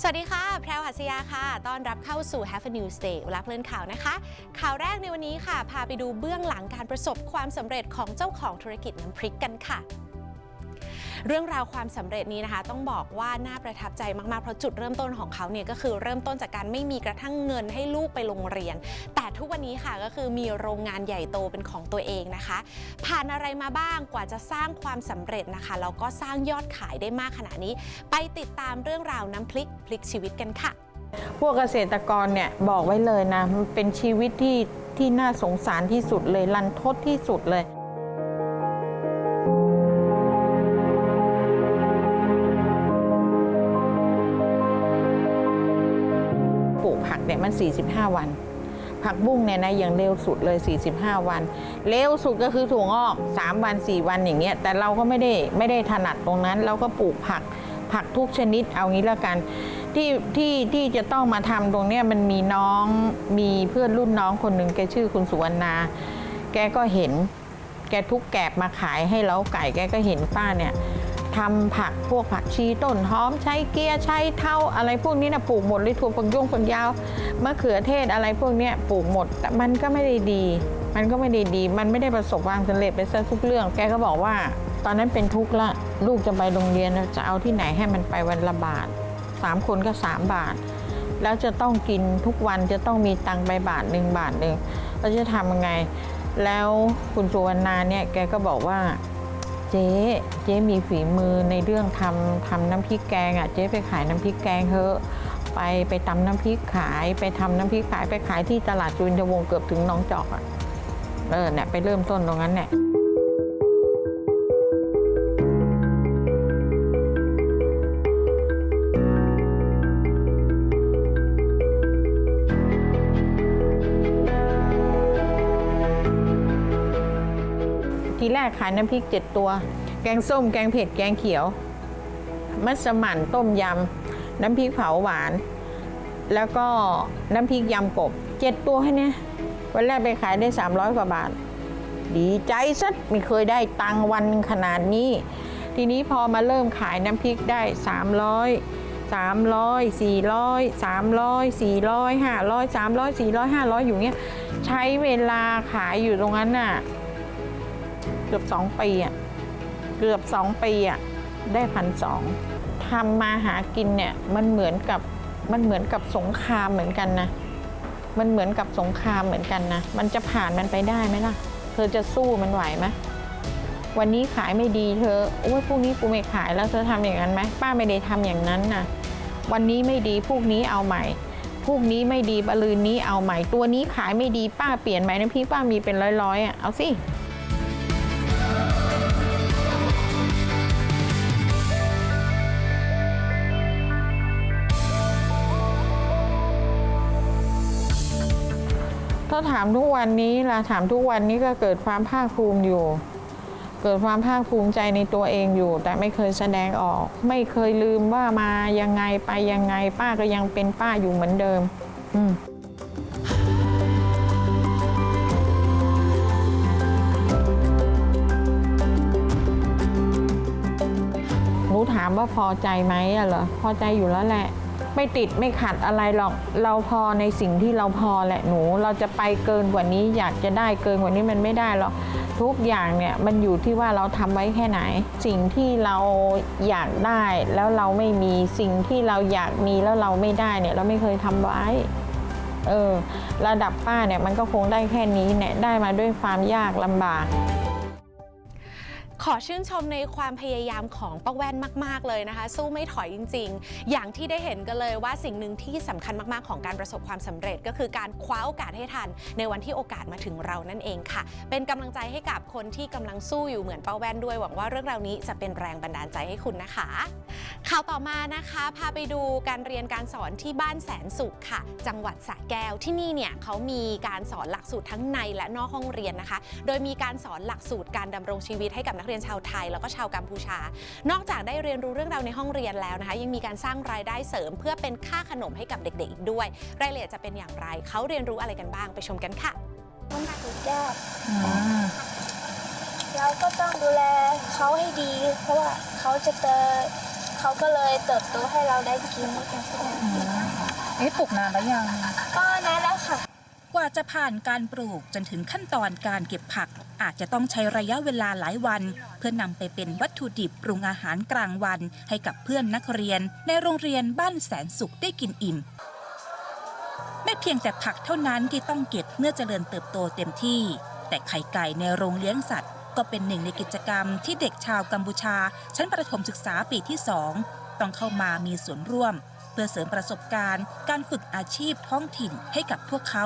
สวัสดีค่ะ แพรวหัสยาค่ะ ต้อนรับเข้าสู่ Have a News Day เวลาเพลินข่าวนะคะ ข่าวแรกในวันนี้ค่ะ พาไปดูเบื้องหลังการประสบความสำเร็จของเจ้าของธุรกิจน้ำพริกกันค่ะเรื่องราวความสำเร็จนี้นะคะ ต้องบอกว่าน่าประทับใจมากๆ เพราะจุดเริ่มต้นของเขาเนี่ยก็คือเริ่มต้นจากการไม่มีกระทั่งเงินให้ลูกไปโรงเรียน แต่ ทุกวันนี้ค่ะก็คือมีโรงงานใหญ่โตเป็นของตัวเองนะคะ ผ่านอะไรมาบ้างกว่าจะสร้างความสำเร็จนะคะแล้วก็สร้างยอดขายได้มากขนาดนี้ ไปติดตามเรื่องราวน้ำพลิกพลิกชีวิตกันค่ะ พวกเกษตรกรเนี่ยบอกไว้เลยนะมันเป็นชีวิตที่ที่น่าสงสารที่สุดเลยรันทดที่สุดเลยปลูกผักเนี่ยมัน 45 วัน ผักบุ้งเนี่ยนะอย่างเร็วสุดเลย 45 วัน เร็วสุดก็คือถั่วงอก 3 วัน 4 วันอย่างเงี้ยแต่เราก็ไม่ได้ไม่ได้ถนัดตรงนั้น เราก็ปลูกผักผักทุกชนิดเอางี้ละกันที่ที่ที่จะต้องมาทำตรงเนี้ยมันมีน้องมีเพื่อนรุ่นน้องคนหนึ่งแกชื่อคุณสุวรรณา แกก็เห็น แกทุกแกบมาขายให้เล้าไก่ แกก็เห็นป้าเนี่ย ทำผักพวกผักชีต้นหอมใช้เกียร์ใช้เท่าอะไรพวกนี้นะปลูกหมดเลยถั่วฝักยงฝักยาวมะเขือเทศอะไรพวกนี้ปลูกหมดแต่มันก็ไม่ได้ดี มันก็ไม่ได้ดี มันไม่ได้ประสบความสำเร็จไปซะทุกเรื่อง แกก็บอกว่า ตอนนั้นเป็นทุกข์ละลูกจะไปโรงเรียนจะเอาที่ไหนให้มันไปวันละบาทสามคนก็สามบาท แล้วจะต้องกินทุกวันจะต้องมีตังค์ไปบาทหนึ่งบาทหนึ่งเราจะทำยังไง แล้วคุณสุวรรณาเนี่ยแกก็บอกว่า เจ๊เจ๊มีฝีมือในเรื่องทำทำน้ำพริกแกงอะเจ๊ไปขายน้ำพริกแกงเถอะไปไปตำน้ำพริกขาย ไปทำน้ำพริกขายไปขายที่ตลาดจุนทวงเกือบถึงน้องจอกอะเออเนี่ยไปเริ่มต้นตรงนั้นเนี่ย ทีแรกขายน้ำพริกเจ็ดตัว แกงส้มแกงเผ็ดแกงเขียว มัสมั่นต้มยำ น้ำพริกเผาหวาน แล้วก็น้ำพริกยำกบเจ็ดตัวแค่เนี้ยวันแรกไปขายได้ 300 กว่าบาท ดีใจสัดไม่เคยได้ตังวันขนาดนี้ ทีนี้พอมาเริ่มขายน้ำพริกได้ 300 300 400 300 400 500 300 400 500 อยู่เงี้ย ใช้เวลาขายอยู่ตรงนั้นน่ะ เกือบสองปีอะเกือบสองปีอะได้พันสองทำมาหากินเนี่ยมันเหมือนกับมันเหมือนกับสงครามเหมือนกันนะมันเหมือนกับสงครามเหมือนกันนะมันจะผ่านมันไปได้ไหมล่ะ เธอจะสู้มันไหวไหมวันนี้ขายไม่ดีเธอโอ้ยพรุ่งนี้กูไม่ขายแล้วเธอทำอย่างนั้นไหมป้าไม่ได้ทำอย่างนั้นนะวันนี้ไม่ดีพรุ่งนี้เอาใหม่พรุ่งนี้ไม่ดีบลืนนี้เอาใหม่ตัวนี้ขายไม่ดีป้าเปลี่ยนไหมน้ำพริกป้ามีเป็นร้อยๆอะเอาสิ ถ้าถามทุกวันนี้ล่ะถามทุกวันนี้ก็เกิดความภาคภูมิอยู่ เกิดความภาคภูมิใจในตัวเองอยู่ แต่ไม่เคยแสดงออก ไม่เคยลืมว่ามายังไงไปยังไง ป้าก็ยังเป็นป้าอยู่เหมือนเดิม อืมหนูถามว่าพอใจไหมอะเหรอพอใจอยู่แล้วแหละ ไม่ติดไม่ขัดอะไรหรอก เราพอในสิ่งที่เราพอแหละหนู เราจะไปเกินกว่านี้ อยากจะได้เกินกว่านี้มันไม่ได้หรอกทุกอย่างเนี่ยมันอยู่ที่ว่าเราทำไว้แค่ไหน สิ่งที่เราอยากได้แล้วเราไม่มีสิ่งที่เราอยากมีแล้วเราไม่ได้เนี่ย เราไม่เคยทำไว้เออระดับป้าเนี่ยมันก็คงได้แค่นี้เนี่ยได้มาด้วยความยากลำบาก ขอชื่นชมในความพยายามของป้าแว่นมาก ๆ เลยนะคะ สู้ไม่ถอยจริง ๆ อย่างที่ได้เห็นกันเลยว่าสิ่งหนึ่งที่สำคัญมาก ๆ ของการประสบความสำเร็จ ก็คือการคว้าโอกาสให้ทัน ในวันที่โอกาสมาถึงเรานั่นเองค่ะ เป็นกำลังใจให้กับคนที่กำลังสู้อยู่เหมือนป้าแว่นด้วยหวังว่าเรื่องราวนี้จะเป็นแรงบันดาลใจให้คุณนะคะ ข่าวต่อมานะคะพาไปดูการเรียนการสอนที่บ้านแสนสุขค่ะ จังหวัดสระแก้วที่นี่เนี่ยเขามีการสอนหลักสูตรทั้งในและนอกห้องเรียนนะคะ โดยมีการสอนหลักสูตรการดำรงชีวิตให้กับนักเรียนชาวไทย แล้วก็ชาวกัมพูชา นอกจากได้เรียนรู้เรื่องราวในห้องเรียนแล้วนะคะ ยังมีการสร้างรายได้เสริม เพื่อเป็นค่าขนมให้กับเด็กๆอีกด้วย รายละเอียดจะเป็นอย่างไรเขาเรียนรู้อะไรกันบ้างไปชมกันค่ะต้องสุดยอดเราก็ต้องดูแลเขาให้ดี เพราะว่าเขาจะเจอเขาก็เลยเติบโตให้เราได้กินกันเอ๊ะปลูกนานแล้วยังก็นานแล้วค่ะ กว่าจะผ่านการปลูกจนถึงขั้นตอนการเก็บผัก อาจจะต้องใช้ระยะเวลาหลายวัน เพื่อนำไปเป็นวัตถุดิบปรุงอาหารกลางวัน ให้กับเพื่อนนักเรียน ในโรงเรียนบ้านแสนสุขได้กินอิ่ม ไม่เพียงแต่ผักเท่านั้นที่ต้องเก็บเมื่อเจริญเติบโตเต็มที่ แต่ไข่ไก่ในโรงเลี้ยงสัตว์ ก็เป็นหนึ่งในกิจกรรมที่เด็กชาวกัมพูชา ชั้นประถมศึกษาปีที่สองต้องเข้ามามีส่วนร่วม เพื่อเสริมประสบการณ์ การฝึกอาชีพท้องถิ่นให้กับพวกเขา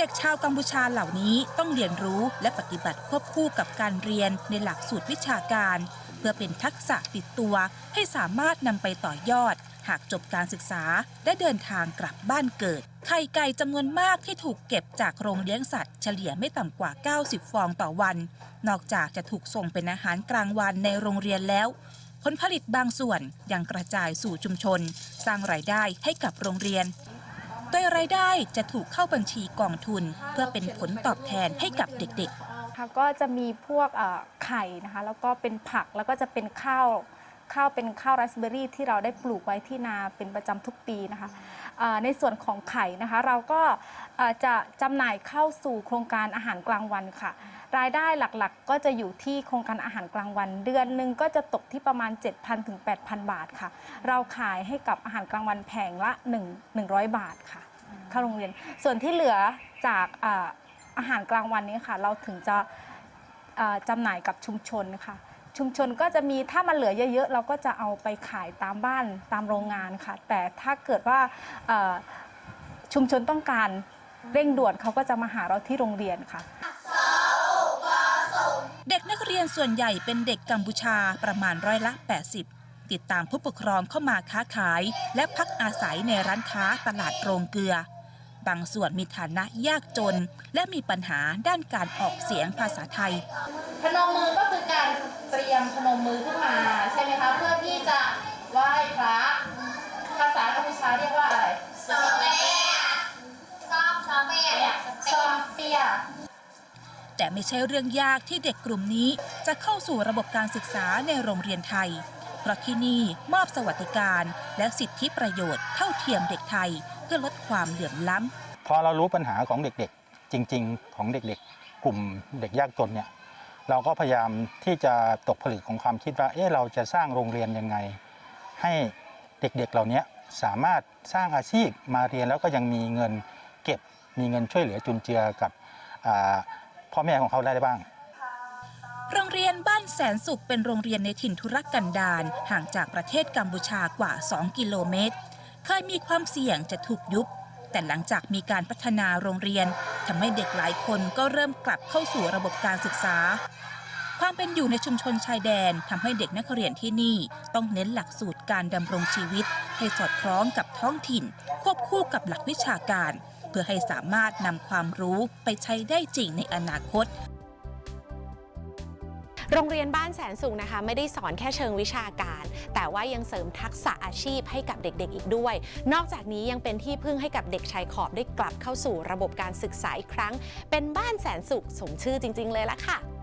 เด็กชาวกัมพูชาเหล่านี้ต้องเรียนรู้และปฏิบัติควบคู่กับการเรียนในหลักสูตรวิชาการ เพื่อเป็นทักษะติดตัวให้สามารถนำไปต่อยอด หากจบการศึกษาได้เดินทางกลับบ้านเกิด ไข่ไก่จำนวนมากที่ถูกเก็บจากโรงเลี้ยงสัตว์เฉลี่ยไม่ต่ำกว่า 90 ฟองต่อวัน นอกจากจะถูกส่งเป็นอาหารกลางวันในโรงเรียนแล้วผลผลิตบางส่วนยังกระจายสู่ชุมชน สร้างรายได้ให้กับโรงเรียน โดยรายได้จะถูกเข้าบัญชีกองทุน เพื่อเป็นผลตอบแทนให้กับเด็กๆค่ะก็จะมีพวกไข่นะคะแล้วก็เป็นผักแล้วก็จะเป็นข้าวข้าวเป็นข้าวไรซ์เบอร์รี่ที่เราได้ปลูกไว้ที่นาเป็นประจำทุกปีนะคะ ในส่วนของไข่นะคะ เราก็จะจำหน่ายเข้าสู่โครงการอาหารกลางวันค่ะ รายได้หลักๆ ก็จะอยู่ที่โครงการอาหารกลางวัน เดือนหนึ่งก็จะตกที่ประมาณ 7,000ถึง8,000 บาทค่ะ เราขายให้กับอาหารกลางวันแผงละ1 100 บาทค่ะเข้าโรงเรียน ส่วนที่เหลือจากอาหารกลางวันนี้ค่ะ เราถึงจะจำหน่ายกับชุมชนค่ะ ชุมชนก็จะมีถ้ามันเหลือเยอะ ๆ เราก็จะเอาไปขายตามบ้านตามโรงงานค่ะ แต่ถ้าเกิดว่าชุมชนต้องการเร่งด่วนเขาก็จะมาหาเราที่โรงเรียนค่ะ เด็กนักเรียนส่วนใหญ่เป็นเด็กกัมพูชาประมาณร้อยละ 80 ติดตามผู้ปกครองเข้ามาค้าขาย และพักอาศัยในร้านค้าตลาดโรงเกลือ บางส่วนมีฐานะยากจน และมีปัญหาด้านการออกเสียงภาษาไทย พนมมือก็คือ เตรียมพนมมือขึ้นมาใช่ไหมคะเพื่อที่จะไหว้พระภาษากัมพูชาเรียกว่าอะไรซอเปียซอซอเปียซอเปียแต่ไม่ใช่เรื่องยากที่เด็กกลุ่มนี้จะเข้าสู่ระบบการศึกษาในโรงเรียนไทย เพราะที่นี่มอบสวัสดิการและสิทธิประโยชน์เท่าเทียมเด็กไทยเพื่อลดความเหลื่อมล้ำพอเรารู้ปัญหาของเด็กๆ จริง ๆ ของเด็กๆ กลุ่มเด็กยากจนเนี่ย เราก็พยายามที่จะตกผลึกของความคิดว่าเอ๊ะเราจะสร้างโรงเรียนยังไง ให้เด็กๆเหล่านี้สามารถสร้างอาชีพมาเรียนแล้วก็ยังมีเงินเก็บมีเงินช่วยเหลือจุนเจือกับพ่อแม่ของเขาได้บ้าง โรงเรียนบ้านแสนสุขเป็นโรงเรียนในถิ่นทุรกันดารห่างจากประเทศกัมพูชากว่า 2 กิโลเมตร เคยมีความเสี่ยงจะถูกยุบ แต่หลังจากมีการพัฒนาโรงเรียนทำให้เด็กหลายคนก็เริ่มกลับเข้าสู่ระบบการศึกษา ความเป็นอยู่ในชุมชนชายแดนทำให้เด็กนักเรียนที่นี่ ต้องเน้นหลักสูตรการดำรงชีวิต ให้สอดคล้องกับท้องถิ่น ควบคู่กับหลักวิชาการ เพื่อให้สามารถนำความรู้ไปใช้ได้จริงในอนาคต โรงเรียนบ้านแสนสุขนะคะ ไม่ได้สอนแค่เชิงวิชาการ แต่ว่ายังเสริมทักษะอาชีพให้กับเด็กๆ อีกด้วย นอกจากนี้ยังเป็นที่พึ่งให้กับเด็กชายขอบได้กลับเข้าสู่ระบบการศึกษาอีกครั้ง เป็นบ้านแสนสุขสมชื่อจริง ๆ เลยละค่ะ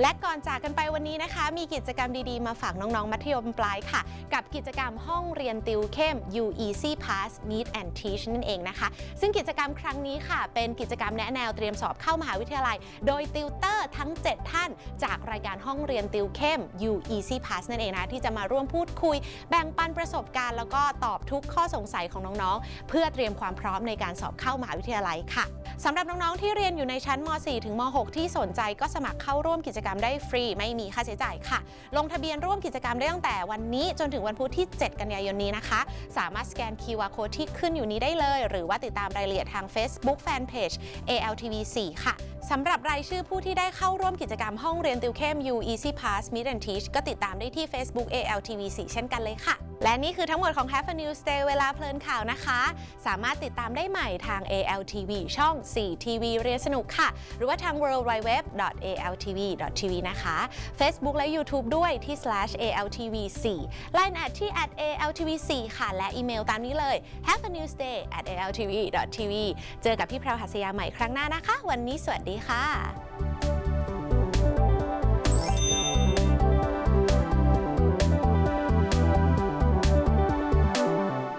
และก่อนจากกันไปวันนี้นะคะ มีกิจกรรมดีๆ มาฝากน้องๆ มัธยมปลายค่ะ กับกิจกรรมห้องเรียนติวเข้ม U Easy Pass Meet and Teach นั่นเองนะคะ ซึ่งกิจกรรมครั้งนี้ค่ะ เป็นกิจกรรมแนะแนวเตรียมสอบเข้ามหาวิทยาลัย โดยติวเตอร์ทั้ง 7 ท่าน จากรายการห้องเรียนติวเข้ม U Easy Pass นั่นเองนะที่จะมาร่วมพูดคุย แบ่งปันประสบการณ์ แล้วก็ตอบทุกข้อสงสัยของน้องๆ เพื่อเตรียมความพร้อมในการสอบเข้ามหาวิทยาลัยค่ะ สำหรับน้องๆ ที่เรียนอยู่ในชั้นม .4 ถึงม .6 ที่สนใจก็สมัครเข้าร่วมกิจกรรมได้ฟรี ไม่มีค่าใช้จ่ายค่ะ ลงทะเบียนร่วมกิจกรรมได้ตั้งแต่วันนี้จนถึงวันพุธที่ 7 กันยายนนี้นะคะ สามารถสแกน QR Code ที่ขึ้นอยู่นี้ได้เลย หรือว่าติดตามรายละเอียดทาง Facebook Fanpage ALTV4 ค่ะ สำหรับรายชื่อผู้ที่ได้เข้าร่วมกิจกรรมห้องเรียนติวเข้ม U Easy Pass Meet and Teach ก็ติดตามได้ที่ Facebook ALTV4 เช่นกันเลยค่ะ และนี่คือทั้งหมดของ Have a News Day เวลาเพลินข่าวนะคะ สามารถติดตามได้ใหม่ทาง ALTV ช่อง 4 TV เรียนสนุกค่ะ หรือว่าทาง worldwideweb.altv.tv นะคะ Facebook และ YouTube ด้วยที่ slash /altv4 Line แอดที่ @altv4 ค่ะ และอีเมลตามนี้เลย have a news day at altv.tv เจอกับพี่แพรวหัสยาใหม่ครั้งหน้านะคะ วันนี้สวัสดีค่ะ